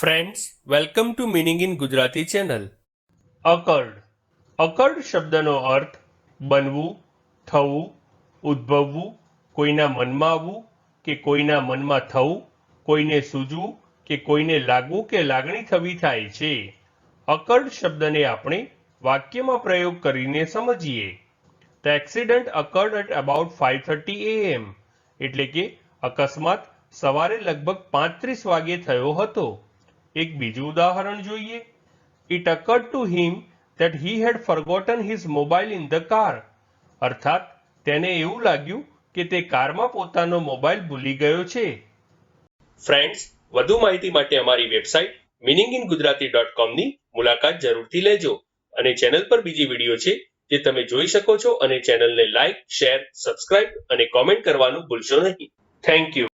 Friends welcome to meaning in Gujarati channel accord. Accord શબ્દનો અર્થ બનવું, થવું, ઉદ્ભવવું, કોઈના મનમાં આવવું કે કોઈના મનમાં થવું, કોઈને સૂઝવું કે કોઈને લાગવું કે લાગણી થવી થાય છે. અકર્ડ શબ્દને આપણે વાક્યમાં પ્રયોગ કરીને સમજીએ. The accident accord at about five thirty AM એટલે કે અકસ્માત સવારે લગભગ પાંત્રીસ વાગે થયો હતો. એક બીજું ઉદાહરણ જોઈએ. It accord to him that he had forgotten his mobile in the car અર્થાત, તેને એવું લાગ્યું કે તે કારમાં પોતાનો મોબાઈલ ભૂલી ગયો છે. ફ્રેન્ડ્સ વધુ માહિતી માટે અમારી website meaning in Gujarati dot કોમની મુલાકાત જરૂરથી લેજો અને ચેનલ પર બીજી વીડિયો છે જે તમે જોઈ શકો છો અને ચેનલને લાઇક શેર સબસ્ક્રાઇબ અને કોમેન્ટ કરવાનું ભૂલશો નહીં. Thank you